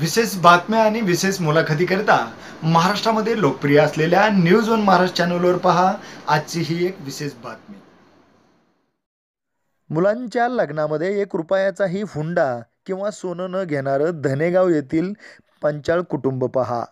विशेष बातम्या आणि विशेष मुलाखतीकरिता महाराष्ट्रामध्ये लोकप्रिय असलेल्या न्यूज वन महाराष्ट्र चॅनलवर पहा. आजची ही एक विशेष बातमी. मुलांच्या लग्नामध्ये एक रुपयाचाही हुंडा किंवा सोनं न घेणारं धनेगाव येथील पंचाळ कुटुंब पहा.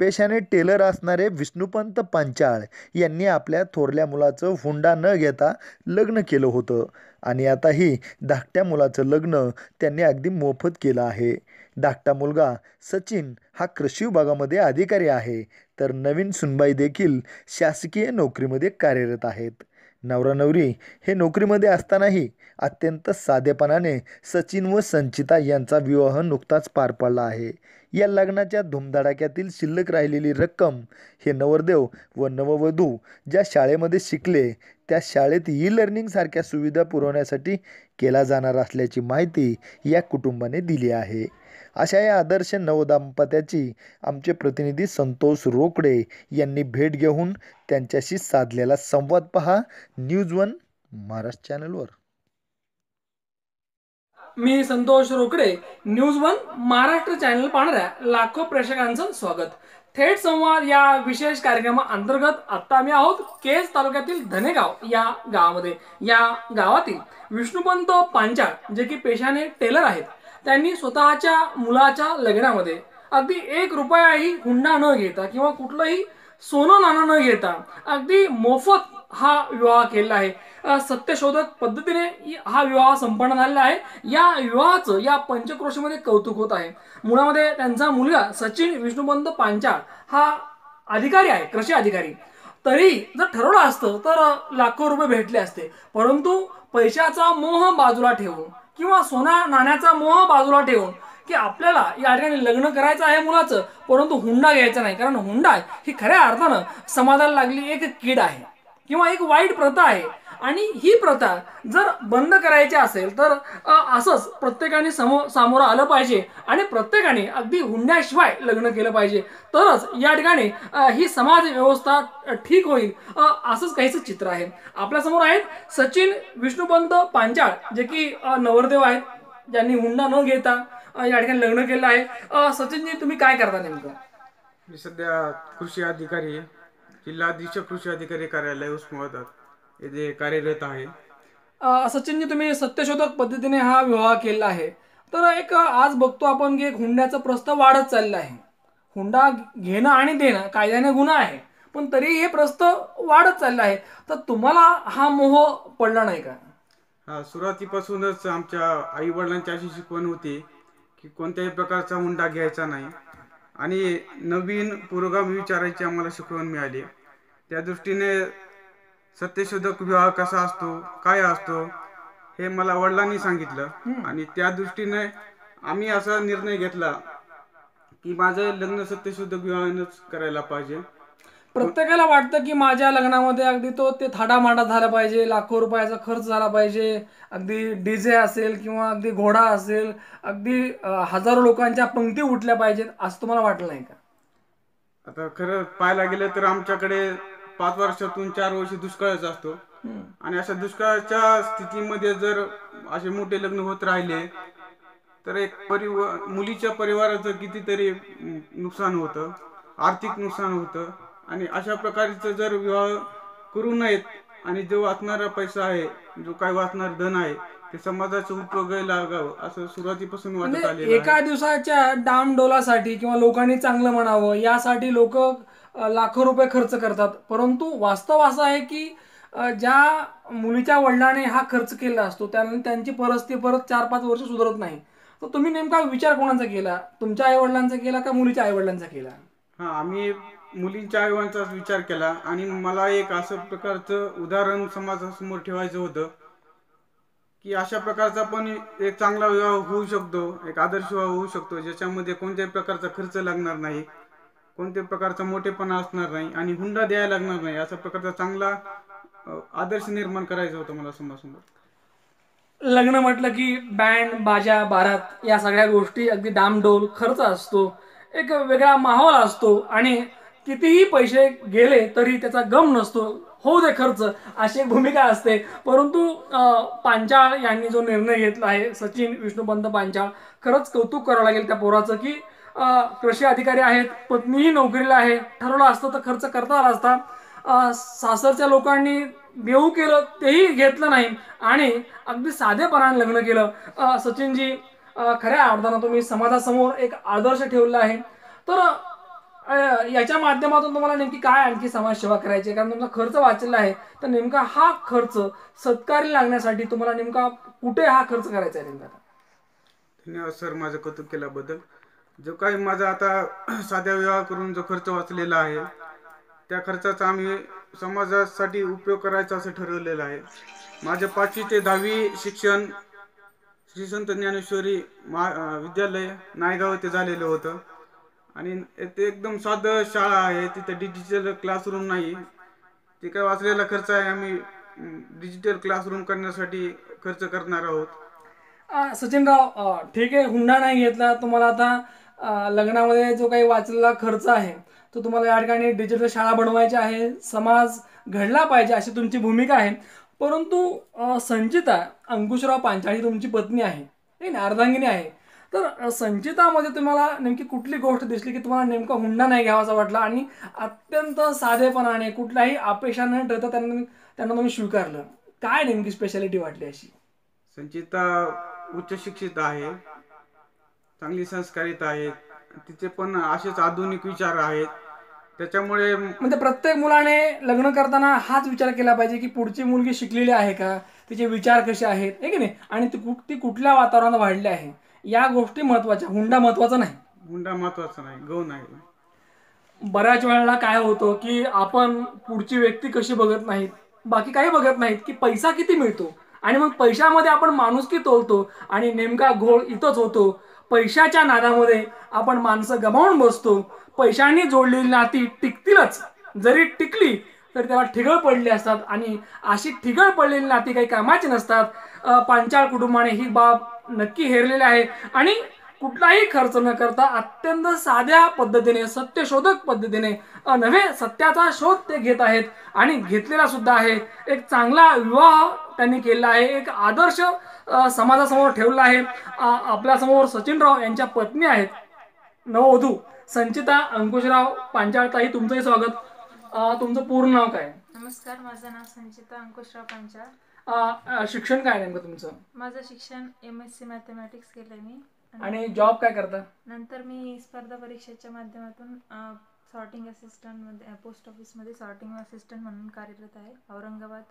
पेशाने टेलर असणारे विष्णुपंत पांचाळ यांनी आपल्या थोरल्या मुलाचं हुंडा न घेता लग्न केलं होतं आणि आताही धाकट्या मुलाचं लग्न त्यांनी अगदी मोफत केलं आहे. धाकटा मुलगा सचिन हा कृषी विभागामध्ये अधिकारी आहे. तर नवीन सुनबाई देखील शासकीय नोकरीमध्ये कार्यरत आहेत. नवरा नवरी हे नोकरीमध्ये असतानाही अत्यंत साधेपणाने सचिन व संचिता यांचा विवाह नुकताच पार पडला आहे. या लग्नाच्या धुमधडाक्यातील शिल्लक राहिलेली रक्कम हे नवरदेव व नववधू ज्या शाळेमध्ये शिकले त्या शाळेत ई लर्निंगसारख्या सुविधा पुरवण्यासाठी केला जाणार असल्याची माहिती या कुटुंबाने दिली आहे. अशा या आदर्श नवदाम्पत्याची आमचे प्रतिनिधी संतोष रोकडे यांनी भेट घेऊन त्यांच्याशी साधलेला संवाद पहा. न्यूज वन महाराष्ट्र चॅनलवर मी Santosh Rokade news one Maharashtra channel पाहणाऱ्या लाखो प्रेक्षकांचं स्वागत. थेट संवाद या विशेष कार्यक्रमाअंतर्गत आता आम्ही आहोत केज तालुक्यातील धनेगाव या गावामध्ये. या गावातील विष्णुपंत पांचाळ जे की पेशाने टेलर आहेत त्यांनी स्वतःच्या मुलाच्या लग्नामध्ये अगदी एक रुपयाही हुंडा न घेता किंवा कुठलंही सोनं नाणं न घेता अगदी मोफत हा विवाह केलेला आहे. सत्यशोधक पद्धतीने हा विवाह संपन्न झालेला आहे. या विवाहाचं या पंचक्रोशीमध्ये कौतुक होत आहे. मुळामध्ये त्यांचा मुलगा सचिन विष्णुपंत पांचाळ हा अधिकारी आहे कृषी अधिकारी. तरी जर ठरवलं असतं तर लाखो रुपये भेटले असते. परंतु पैशाचा मोह बाजूला ठेवून किंवा सोना नाण्याचा मोह बाजूला ठेवून की आपल्याला या ठिकाणी लग्न करायचं आहे मुलाचं परंतु हुंडा घ्यायचा नाही. कारण हुंडा ही खऱ्या अर्थानं समाजाला लागली एक कीड आहे किंवा एक वाईट प्रथा आहे. आणि ही प्रथा जर बंद करायची असेल तर असंच प्रत्येकाने समो सामोरं आलं पाहिजे आणि प्रत्येकाने अगदी हुंड्याशिवाय लग्न केलं पाहिजे. तरच या ठिकाणी ही समाज व्यवस्था ठीक होईल असंच काहीच चित्र आहे. आपल्यासमोर आहेत सचिन विष्णुपंत पांचाळ जे की नवरदेव आहेत ज्यांनी हुंडा न घेता या ठिकाणी लग्न केलं आहे. सचिनजी तुम्ही काय करता नेमकं? मी सध्या कृषी अधिकारी आहे. जिल्हा कृषी अधिकारी कार्यालय उस्मानाबाद. येथे कार्यरत आहे. सचिनजी तुम्ही सत्यशोधक पद्धतीने हा विवाह केला आहे. तर एक आज बघतो आपण की एक हुंड्याचा प्रस्ताव वाढत चालला आहे. हुंडा घेणं आणि देणं कायद्याने गुन्हा आहे पण तरी हे प्रस्ताव वाढत चालला आहे. तर तुम्हाला हा मोह पडला नाही का? हा सुरुवातीपासूनच आमच्या आई वडिलांची अशी शिकवण होती की कोणत्याही प्रकारचा हुंडा घ्यायचा नाही. आणि नवीन पुरोगामी विचारायची आम्हाला शिकवण मिळाली. त्या दृष्टीने सत्यशोधक विवाह कसा असतो? काय असतो? हे मला वडिलांनी सांगितलं. आणि त्या दृष्टीने आम्ही असा निर्णय घेतला की माझं लग्न सत्यशोधक विवाहानंच करायला पाहिजे. प्रत्येकाला वाटतं की माझ्या लग्नामध्ये अगदी तो ते थाटामाटा झाला पाहिजे लाखो रुपयाचा खर्च झाला पाहिजे अगदी डीजे असेल किंवा अगदी घोडा असेल अगदी हजारो लोकांच्या पंक्ती उठल्या पाहिजेत असं तुम्हाला वाटलं नाही का? आता खरं पाहायला गेलं तर आमच्याकडे पाच वर्षातून चार वर्ष दुष्काळच असतो. आणि अशा दुष्काळाच्या स्थितीमध्ये जर असे मोठे लग्न होत राहिले तर एक परिव मुलीच्या परिवाराचं कितीतरी अं, नुकसान होतं आर्थिक नुकसान होतं. आणि अशा प्रकारचं जर विवाह करू नयेत आणि जो वाचणारा पैसा आहे जो काही वाचणार धन आहे ते समाजाचं उपयोगी लागावं असं सुरुवातीपासून वाटत म्हणजे आलेलं आहे. एका दिवसाच्या डामडोलासाठी किंवा लोकांनी चांगलं म्हणावं यासाठी लोक लाखो रुपये खर्च करतात. परंतु वास्तव असं आहे की ज्या मुलीच्या वडिलाने हा खर्च केला असतो त्याने त्यांची परिस्थिती परत चार पाच वर्ष सुधारत नाही. तर तुम्ही नेमका विचार कोणाचा केला? तुमच्या आई वडिलांचा केला का मुलीच्या आई वडिलांचा केला? हा आम्ही मुलींच्या आईवांचाच विचार केला. आणि मला एक असं प्रकारचं उदाहरण समाजासमोर ठेवायचं होतं की अशा प्रकारचा पण एक चांगला विवाह होऊ शकतो एक आदर्श विवाह होऊ शकतो ज्याच्यामध्ये कोणत्याही प्रकारचा खर्च लागणार नाही. कोणत्या प्रकारचा मोठेपणा असणार नाही आणि हुंडा द्यायला लागणार नाही अशा प्रकारचा चांगला आदर्श निर्माण करायचा होता मला समाजासमोर लग्न म्हटलं की बँड बाजा बारात या सगळ्या गोष्टी अगदी डामडोल खर्च असतो एक वेगळा माहोल असतो आणि कितीही पैसे गेले तरी त्याचा गम नसतो होऊ दे खर्च अशी एक भूमिका असते. परंतु पांचाळ यांनी जो निर्णय घेतला आहे सचिन विष्णुपंत पांचाळ खरंच कौतुक करावं लागेल त्या पोराचं की कृषी अधिकारी आहेत पत्नीही नोकरीला आहे. ठरवलं असतं तर खर्च करता आला असता. सासरच्या लोकांनी देऊ केलं तेही घेतलं नाही. आणि अगदी साधेपणाने लग्न केलं. सचिनजी खऱ्या अर्थानं तुम्ही समाजासमोर एक आदर्श ठेवला आहे. तर याच्या माध्यमातून तुम्हाला नेमकी काय आणखी समाजसेवा करायची आहे? कारण तुमचा खर्च वाचलेला आहे. तर नेमका हा खर्च सत्कारी लागण्यासाठी तुम्हाला नेमका कुठे हा खर्च करायचा आहे नेमका धन्यवाद सर माझं कौतुक केल्याबद्दल. जो काही माझा आता साध्या विवाह करून जो खर्च वाचलेला आहे त्या खर्चाचा आम्ही समाजासाठी उपयोग करायचा असं ठरवलेलं आहे. माझे पाचवी ते दहावी शिक्षण श्री संत ज्ञानेश्वरी महा विद्यालय नायगाव येथे झालेलं होतं. आणि ते एकदम साधं शाळा आहे तिथे डिजिटल क्लासरूम नाही. ते काय वाचलेला खर्च आहे आम्ही डिजिटल क्लासरूम करण्यासाठी खर्च करणार आहोत. सचिनराव ठीक आहे हुंडा नाही घेतला. तुम्हाला आता लग्नामध्ये जो काही वाचलेला खर्च आहे तो तुम्हाला या ठिकाणी डिजिटल शाळा बनवायची आहे समाज घडला पाहिजे अशी तुमची भूमिका आहे. परंतु संचिता अंकुशराव पांचाळ ही तुमची पत्नी आहे नाही ना? अर्धांगिनी आहे. तर संचितामध्ये तुम्हाला नेमकी कुठली गोष्ट दिसली की तुम्हाला नेमका हुंडा नाही घ्यावासा वाटला आणि अत्यंत साधेपणाने कुठल्याही अपेक्षा न ठरता त्यांना त्यांना तुम्ही स्वीकारलं. काय नेमकी स्पेशालिटी वाटली अशी? संचिता उच्च शिक्षित आहे. चांगली संस्कारित आहे तिचे पण असेच आधुनिक विचार आहेत. त्याच्यामुळे म्हणजे प्रत्येक मुलाने लग्न करताना हाच विचार केला पाहिजे की पुढची मुलगी शिकलेली आहे का? तिचे विचार कसे आहेत? हे की नाही? आणि ती कुठ ती कुठल्या वातावरणात वाढली आहे? या गोष्टी महत्त्वाच्या हुंडा महत्त्वाचा नाही. हुंडा महत्त्वाचा नाही. गौण आहे बऱ्याच वेळेला काय होतं की आपण पुढची व्यक्ती कशी बघत नाहीत? बाकी काही बघत नाहीत की पैसा किती मिळतो? आणि मग पैशामध्ये आपण माणुसकी तोलतो? आणि नेमका घोळ इथंच होतो. पैशाच्या नादामध्ये आपण माणसं गमावून बसतो. पैशाने जोडलेली नाती टिकतीलच. जरी टिकली तरी त्याला ठिगळ पडली असतात. आणि अशी ठिगळ पडलेली नाती काही कामाची नसतात. पांचाळ कुटुंबाने ही बाब नक्की हेरलेली आहे. आणि कुठलाही खर्च न करता अत्यंत साध्या पद्धतीने सत्यशोधक पद्धतीने नव्हे सत्याचा शोध ते घेत आहेत. आणि घेतलेला सुद्धा आहे. एक चांगला विवाह त्यांनी केलेला आहे. एक आदर्श समाजासमोर ठेवला आहे. आपल्यासमोर सचिनराव यांच्या पत्नी आहेत. नववधू संचिता अंकुशराव पांचाळताई तुमचंही स्वागत. तुमचं पूर्ण नाव काय? नमस्कार माझं नाव संचिता अंकुशराव पांचाळ. शिक्षण काय नेमकं तुमचं? माझं शिक्षण एम एस सी मॅथमॅटिक्स केलं मी. आणि जॉब काय करता? नंतर मी स्पर्धा परीक्षेच्या माध्यमातून सॉर्टिंग असिस्टंटमध्ये पोस्ट ऑफिसमध्ये सॉर्टिंग असिस्टंट म्हणून कार्यरत आहे औरंगाबाद.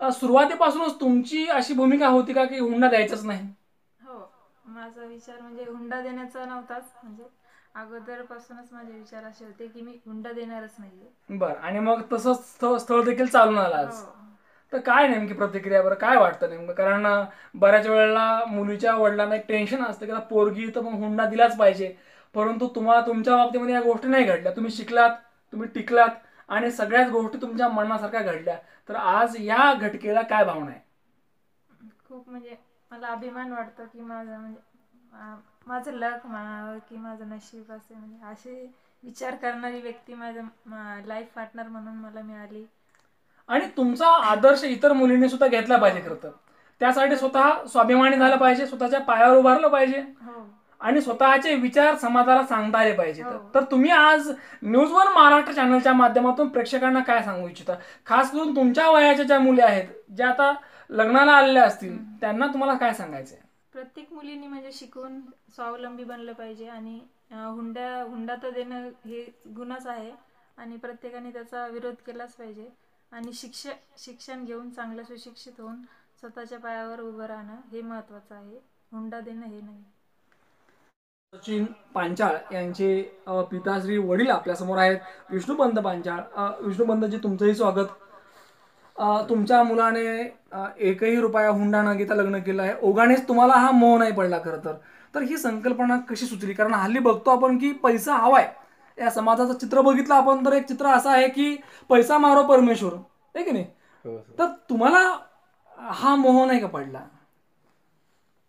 अ, सुरुवातीपासूनच तुमची अशी भूमिका होती का की हुंडा द्यायचाच नाही? हो माझा विचार म्हणजे हुंडा देण्याचा नव्हताच म्हणजे अगोदरपासूनच माझे विचार असे होते की मी हुंडा देणारच नाहीये. बर आणि मग तसंच स्थळ देखील चालून आलं हो. तर काय नेमकी प्रतिक्रिया बरं? काय वाटतं नेमकं? कारण बऱ्याच वेळेला मुलीच्या वडिलांना एक टेन्शन असतं की पोरगी तर मग हुंडा दिलाच पाहिजे. परंतु तुम्हाला तुमच्या बाबतीमध्ये या गोष्टी नाही घडल्या. तुम्ही शिकलात तुम्ही टिकलात आणि सगळ्याच गोष्टी तुमच्या मनासारख्या घडल्या. तर आज या घटकेला काय भावना आहे? खूप म्हणजे मला अभिमान वाटतो की माझं म्हणजे माझं लक म्हणावं की माझं नशीब असे म्हणजे असे विचार करणारी व्यक्ती माझं लाईफ पार्टनर म्हणून मला मिळाली. आणि तुमचा आदर्श इतर मुलींनी सुद्धा घेतला पाहिजे खरं तर. त्यासाठी स्वतः स्वाभिमानी झालं पाहिजे स्वतःच्या पायावर उभारलं पाहिजे. हो. आणि स्वतःचे विचार समाजाला सांगता आले पाहिजे. हो. तर तुम्ही आज न्यूज वन महाराष्ट्र चॅनलच्या माध्यमातून प्रेक्षकांना काय सांगू इच्छिता? खास करून तुमच्या वयाच्या ज्या मुली आहेत ज्या आता लग्नाला आलेल्या असतील त्यांना तुम्हाला काय सांगायचं प्रत्येक मुलीने म्हणजे शिकून स्वावलंबी बनलं पाहिजे आणि हुंडा हुंडा तर देणं हे गुन्हाच आहे आणि प्रत्येकाने त्याचा विरोध केलाच पाहिजे. आणि शिक्ष शिक्षण घेऊन चांगलं सुशिक्षित होऊन स्वतःच्या पायावर उभं राहणं हे महत्त्वाचं आहे. हुंडा देणं हे नाही. सचिन पांचाळ यांचे पिताश्री वडील आपल्यासमोर आहेत. विष्णुपंत पांचाळ विष्णुपंतजी तुमचंही स्वागत. तुमच्या मुलाने एकही रुपया हुंडा न घेता लग्न केलं आहे. ओघानेच तुम्हाला हा मोह नाही पडला खरं तर. तर ही संकल्पना कशी सुचली? कारण हल्ली बघतो आपण की पैसा हवाय. या समाजाचं चित्र बघितलं आपण तर एक चित्र असं आहे की पैसा मारो परमेश्वर. आहे की नाही? हो तर तुम्हाला हा मोह नाही का पडला?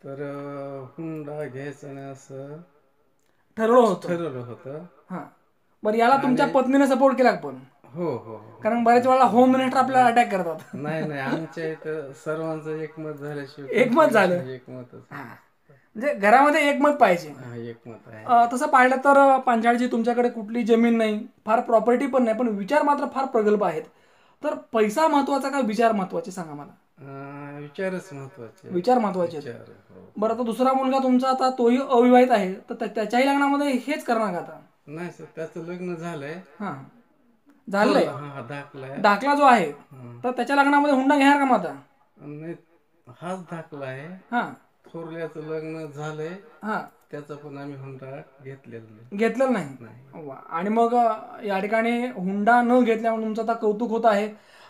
तर हुंडा घ्यायचं असं. ठरवलं होतं. ठरवलं होतं. हा. बरं याला तुमच्या पत्नीने सपोर्ट केला का पण? हो हो हो. कारण बऱ्याच वेळा होम मिनिस्टर आपल्याला अटॅक करतात. नाही नाही आमच्या इथं सर्वांचं एकमत झाल्याशिवाय एकमत झालं? एकमतच हा. म्हणजे घरामध्ये एकमत पाहिजे. हा एकमत तसं पाहिलं तर अ, पांचाळची तुमच्याकडे कुठली जमीन नाही फार प्रॉपर्टी पण नाही पण विचार मात्र फार प्रगल्भ आहेत. तर पैसा महत्त्वाचा का विचार महत्त्वाचे सांगा मला? विचारच महत्त्वाचे. विचार महत्त्वाचे हो. बरं आता दुसरा मुलगा तुमचा आता तोही अविवाहित आहे. तर त्या- त्याच्याही लग्नामध्ये हेच करणार का आता? नाही सर त्याचं लग्न झालंय. हां. झालंय? हा दाखला जो आहे तर त्याच्या लग्नामध्ये हुंडा घेणार का मग आता? हाच दाखला आहे. हां. थोरल्याचं लग्न झालंय हां. त्याचा पण आम्ही हुंडा घेतलेला नाही. घेतलेलं नाही? वा. आणि मग या ठिकाणी हुंडा न घेतल्यामुळे तुमचं आता कौतुक होत आहे.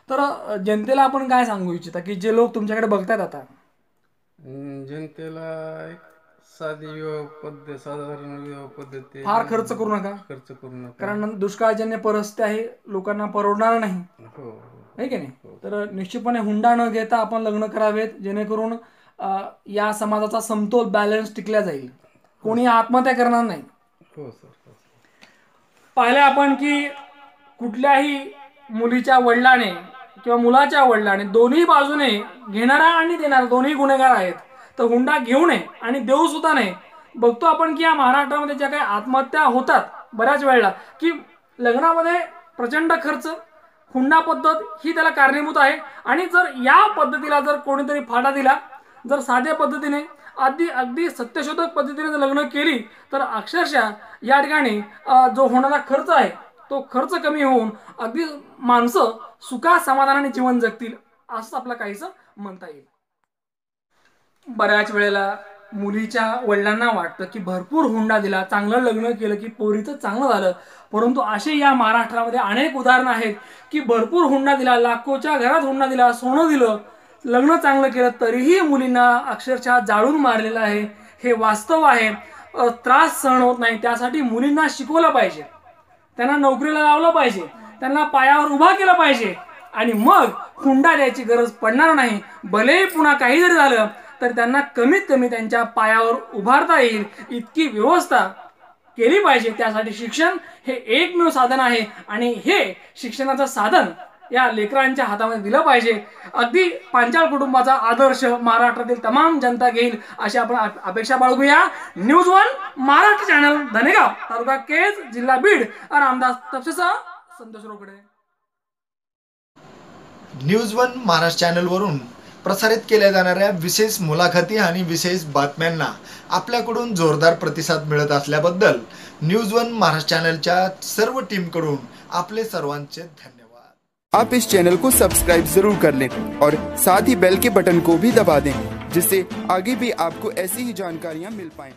तर जनतेला आपण काय सांगू इच्छिता? की जे लोक तुमच्याकडे बघतायत आता? अं, जनतेला एक साधी विवाह पद्धत साधारण विवाह पद्धती फार खर्च करू नका. खर्च करू नका. कारण दुष्काळजन्य परिस्थिती आहे लोकांना परवडणार नाही. हो हो. आहे की नाही? तर निश्चितपणे हुंडा न घेता आपण लग्न करावेत जेणेकरून या समाजाचा समतोल बॅलन्स टिकला जाईल. कोणी आत्महत्या करणार नाही. हो सर हो पाहिलं आपण की कुठल्याही मुलीच्या वडिलाने किंवा मुलाच्या वडिलाने दोन्ही बाजूने घेणारा आणि देणारा दोन्ही गुन्हेगार आहेत तर हुंडा घेऊ नये आणि देऊ सुद्धा नाही बघतो आपण की या महाराष्ट्रामध्ये ज्या काही आत्महत्या होतात बऱ्याच वेळेला की लग्नामध्ये प्रचंड खर्च हुंडा पद्धत ही त्याला कारणीभूत आहे. आणि जर या पद्धतीला जर कोणीतरी फाटा दिला जर साध्या पद्धतीने अगदी अगदी सत्यशोधक पद्धतीने जर लग्न केली तर अक्षरशः या ठिकाणी जो होणारा खर्च आहे तो खर्च कमी होऊन अगदी माणसं सुखा समाधानाने जीवन जगतील असं आपलं काहीसं म्हणता येईल. बऱ्याच वेळेला मुलीच्या वडिलांना वाटतं की भरपूर हुंडा दिला चांगलं लग्न केलं की पोरीचं चांगलं झालं. परंतु असे या महाराष्ट्रामध्ये अनेक उदाहरणं आहेत की भरपूर हुंडा दिला लाखोच्या घरात हुंडा दिला सोनं दिलं लग्न चांगलं केलं तरीही मुलींना अक्षरशः जाळून मारलेलं आहे. हे वास्तव आहे. त्रास सहन होत नाही. त्यासाठी मुलींना शिकवलं पाहिजे. त्यांना नोकरीला लावलं पाहिजे. त्यांना पायावर उभा केलं पाहिजे. आणि मग हुंडा द्यायची गरज पडणार नाही. भले पुन्हा काही जरी झालं तर त्यांना कमीत कमी त्यांच्या पायावर उभारता येईल. इतकी व्यवस्था केली पाहिजे. त्यासाठी शिक्षण हे एकमेव साधन आहे. आणि हे शिक्षणाचं साधन या लेकरांच्या हातामध्ये दिलं पाहिजे. अगदी पांचाळ कुटुंबाचा आदर्श महाराष्ट्रातील तमाम जनता घेईल अशी आपण अपेक्षा बाळगूया. News one Maharashtra channel Dhanegaon taluka Kej जिल्हा बीड. रामदास तपसेसह संतोष रोकडे. न्यूज वन महाराष्ट्र चॅनलवरून प्रसारित केल्या जाणाऱ्या विशेष मुलाखती आणि विशेष बातम्यांना आपल्याकडून जोरदार प्रतिसाद मिळत असल्याबद्दल न्यूज वन महाराष्ट्र चॅनलच्या सर्व टीमकडून आपले सर्वांचे धन्यवाद. आप इस चैनल को सब्सक्राइब जरूर कर लें और साथ ही बेल के बटन को भी दबा दें जिससे आगे भी आपको ऐसी ही जानकारियाँ मिल पाएं।